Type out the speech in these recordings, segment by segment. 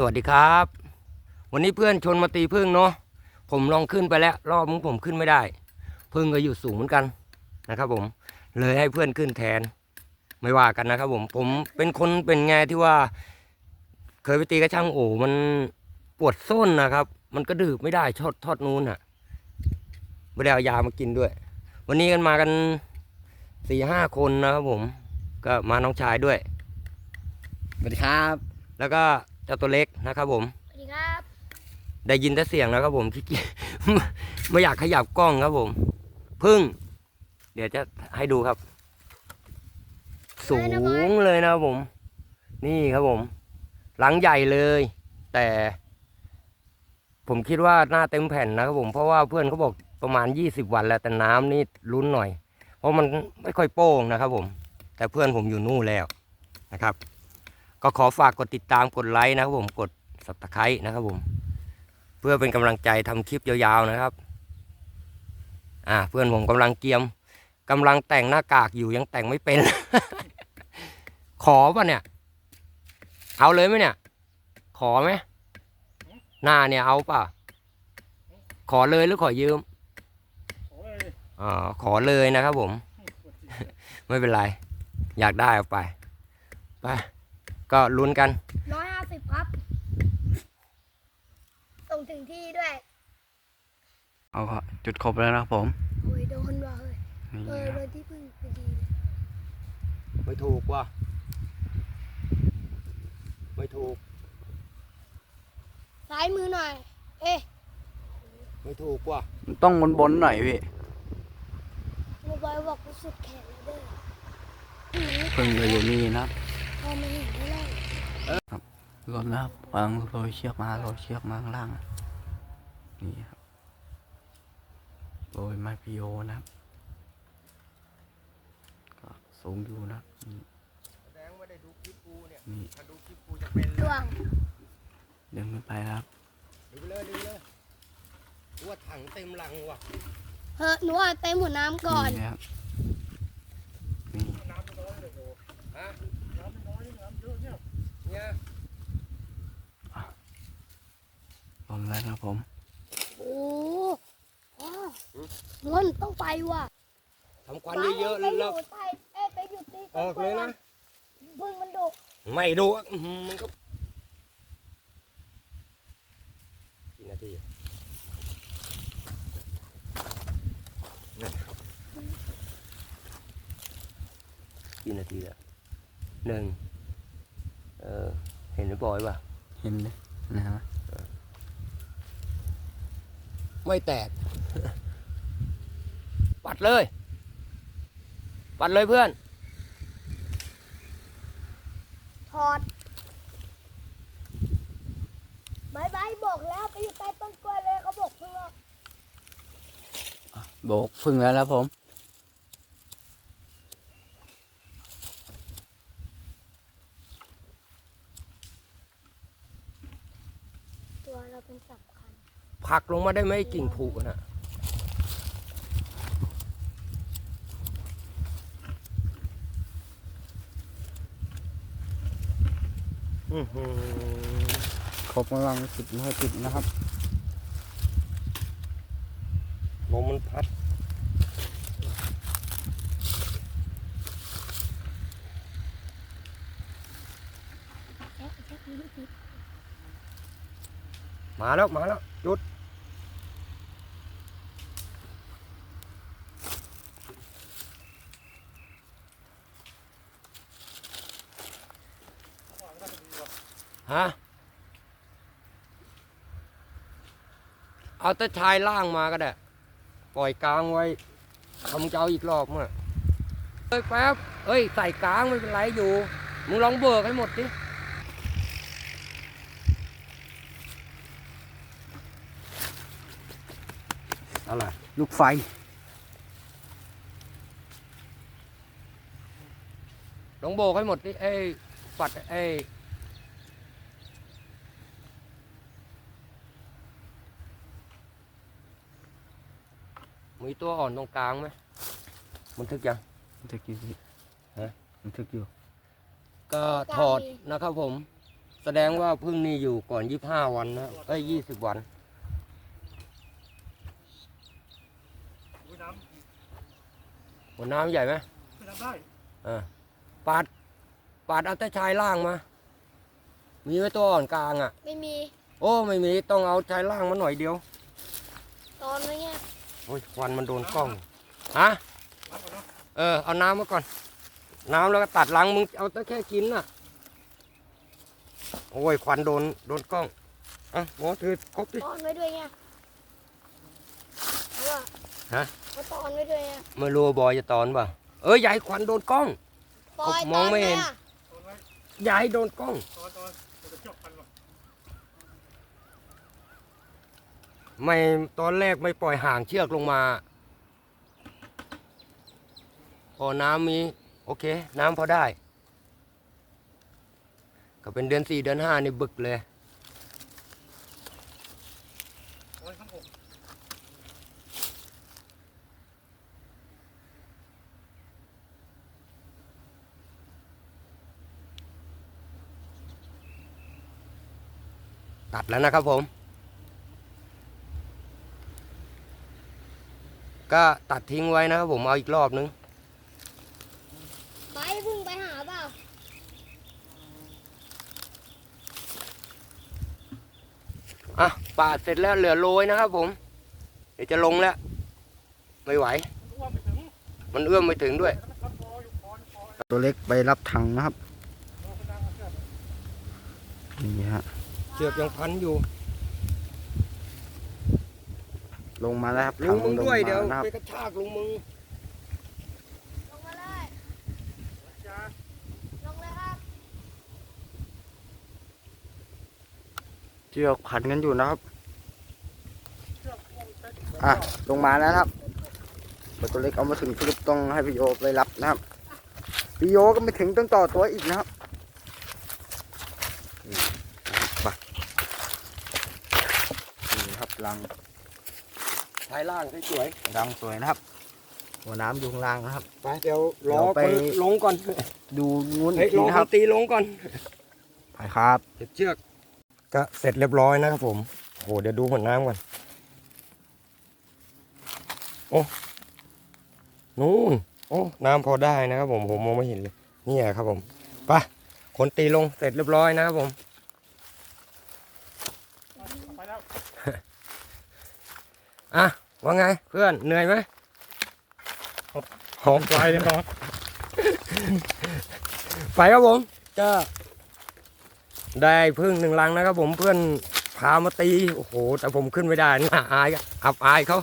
สวัสดีครับ วันนี้เพื่อนชนมาตีพึ่งเนาะผมลองขึ้นไปแล้ว รอบมึงผมขึ้นไม่ได้ พึ่งก็อยู่สูงเหมือนกันนะครับ ผม เลยให้เพื่อนขึ้นแทน ไม่ว่ากันนะครับ ผมผมเป็นคนเป็นไงที่ว่า เคยไปตีกระช่างโอ้มันปวดส้นนะครับ มันก็ดืบไม่ได้ชอดทอดนู้นอะไม่ได้เอายามากินด้วย วันนี้กันมากันสี่ห้าคนนะครับผม ก็มาน้องชายด้วยสวัสดีครับ แล้วก็ เจ้าตัวเล็กนะครับผมสวัสดีครับ ได้ยินแต่เสียงแล้วครับผมที่ไม่อยากขยับกล้องครับผมพึ่ง เดี๋ยวจะให้ดูครับ สูงเลยนะครับผม นี่ครับผม หลังใหญ่เลย แต่ ผมคิดว่าหน้าเต็มแผ่นนะครับผม เพราะว่าเพื่อนเขาบอกประมาณยี่สิบวันแล้วแต่น้ำนี่ลุ้นหน่อย เพราะมันไม่ค่อยโป้งนะครับผม แต่เพื่อนผมอยู่นู่นแล้วนะครับ ก็ขอฝากกดติดตามกดไลค์นะครับผมกดสับตะไคร้นะครับผม เพื่อเป็นกำลังใจทำคลิปยาวๆนะครับ อ่า เพื่อนผมกำลังเกียมกำลังแต่งหน้ากากอยู่ยังแต่งไม่เป็น ขอป่ะเนี่ย เอาเลยไหมเนี่ย ขอไหมหน้าเนี่ยเอาป่ะ ขอเลยหรือขอยืมอ๋อขอเลยนะครับผม ไม่เป็นไร อยากได้เอาไป ไป ก็ลุ้นกัน ร้อยห้าสิบครับ ส่งถึงที่ด้วย เอาก็จุดครบแล้วนะครับผมโอ้ยโดนว่ะเฮ้ย นี่เออคโดรับนที่พึ่งพอดีเลยไม่ถูกว่ะไม่ถูก ซ้ายมือหน่อย เอ๊ะไม่ถูกว่ะต้องบนบนๆหน่อยพี่โมบายบอกกูสุดแขนแล้วเด้อหือเพิ่งจะอยู่นี่นะครับ พอมาเห็นแล้วรถนะครับวางโรยเชือกมาโรยเชือกมาข้างล่าง นี่ครับโรยไม้พิโอนะครับก็สูงอยู่นะครับนี่แสดงว่าได้ดูคลิปกูเนี่ยนี่ถ้าดูคลิปกูจะเป็นดวงเดินขึ้นไปนะครับ ดูไปเลยดูเลยกูว่าถังเต็มลังว่ะ เฮ้ยหนูเอาเต็มหัวน้ำก่อน นี่นะครับนี่ ฮะเนี่ย ลงแล้วนะครับผม โอ้ว้าวนวลต้องไปว่ะทำควันเยอะๆไปแล้วอยู่ใต้เอ้ยไปอยู่ที่ออกเลยนะ พึ่งมันดุไม่ดูอะอื้อหือมันก็กี่นาทีอะนั่นกี่นาทีอะหนึ่งเออเห็นหรือปล่อยป่ะเห็นเลยนะครับ ไม่แตก ปัดเลย ปัดเลยเพื่อน ถอดบายบายบอกแล้วไปอยู่ใต้ต้นกล้วยเลยเขาบอกเพื่อโบกพึ่งแล้วนะครับผม ตัวเราเป็นสำคัญ ผลักลงมาได้ไหมกิ่งผูกอะนะอื้อหือครบกำลังสิบนาทีนะครับลมมันพัดแอ๊ะแอ๊ะนี่นี่มาแล้ว มาแล้ว ฮะ เอาแต่ชายล่างมาก็ได้ ปล่อยกลางไว้ทำเจ้าอีกรอบมั้งเฮ้ยแป๊บเฮ้ย ใส่กลางไม่เป็นไรอยู่ มึงลองเบิกให้หมดดิอะไรลูกไฟ ลองโบกให้หมดดิไอ้ปัดไอ้ มีตัวอ่อนตรงกลางไหมมันทึกยัง มันทึกอยู่พี่ฮะ มันทึกอยู่ ก็ถอดนะครับผม แสดงว่าพึ่งนี่อยู่ก่อนยี่ห้าวันนะเอ้ยยี่สิบวัน อุ้ยน้หัวน้ำใหญ่ไหมำไม่น้ำได้เออปาด ปาดเอาแต่ชายล่างมา มีไว้ตัวอ่อนกลางอะ ไม่มีโอ้ไม่มีต้องเอาชายล่างมาหน่อยเดียว ตอนนี้ไง โอ้ยควันมันโดนกล้องฮะน้ำก่อนเนาะเออเอาน้ำมาก่อน น้ำแล้วก็ตัดหลังมึงเอาแต่แค่กินน่ะ โอ้ยควันโดนโดนกล้องอะหมอถือครบดิตอนไว้ด้วยไงเอาว่าฮะเขาตอนไว้ด้วยไงไม่รู้ว่าบอยจะตอนป่ะเอ้ยอย่าให้ควันโดนกล้อง ปล่อยมองไม่เห็นตะตอนไว้อย่าให้โดนกล้อง ตอนตอนเดี๋ยวจะเชือกพันก่อน ไม่ตอนแรกไม่ปล่อยห่างเชือกลงมา พอน้ำมีโอเค น้ำพอได้ ก็เป็นเดือนสี่เดือนห้านี่บึกเลยตัดแล้วนะครับผม ก็ตัดทิ้งไว้นะครับผมเอาอีกรอบนึง ไปพึ่งไปหาเปล่าอะปาดเสร็จแล้วเหลือโรยนะครับผม เดี๋ยวจะลงแล้ว ไม่ไหวร่วงไปถึงมันเอื้อมไม่ถึงด้วยแล้วมันคออยู่คออยู่คอตัวเล็กไปรับถังนะครับโอ้คุณนางเอาเชือกนี่ฮะเชือกยังพันอยู่ ลงมาแล้วครับลุงมึงถัด้วยเดี๋ยวลงมานะครับไปกระชากลุงมึงลงมาเลยจ้าลงเลยครับเชือกพันกันอยู่นะครับเชือกพ่วงเซ็ตอะลงมาแล้วนะครับพอตัวเล็กเอามาถึงปุ๊บต้องให้พี่โยไปรับนะครับพี่โยก็ไม่ถึงต้องต่อตัวอีกนะครับนี่ไปนี่ครับรัง ชายล่างสวยรังสวยนะครับ หัวน้ำอยู่ข้างล่างนะครับ ๆไปเดี๋ยวรอเดี๋ยวไป คนลงก่อนดูงูนเฮ้อียกทีรอนะคครับนตีลงก่อนไปครับ เก็บเชือก ก็เสร็จเรียบร้อยนะครับผมโหเดี๋ยวดูหัวน้ำก่อนโอ้นู่นโอ้น้ำพอได้นะครับผมผมมองไม่เห็นเลยนี่ครับผมไปคนตีลงเสร็จเรียบร้อยนะครับผม ไปแล้ว อะว่าไงเพื่อนเหนื่อยไหมหอมไปเลยครับไปครับผมก็ได้พึ่งหนึ่งลังนะครับผมเพื่อนพามาตีโอ้โห แต่ผมขึ้นไม่ได้น่าอายอะอับอายเขา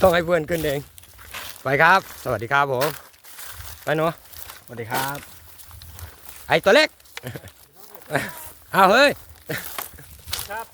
ต้องให้เพื่อนขึ้นเอง ไปครับ สวัสดีครับผมไปเนาะสวัสดีครับ ไอตัวเล็กเอาเฮ้ยครับ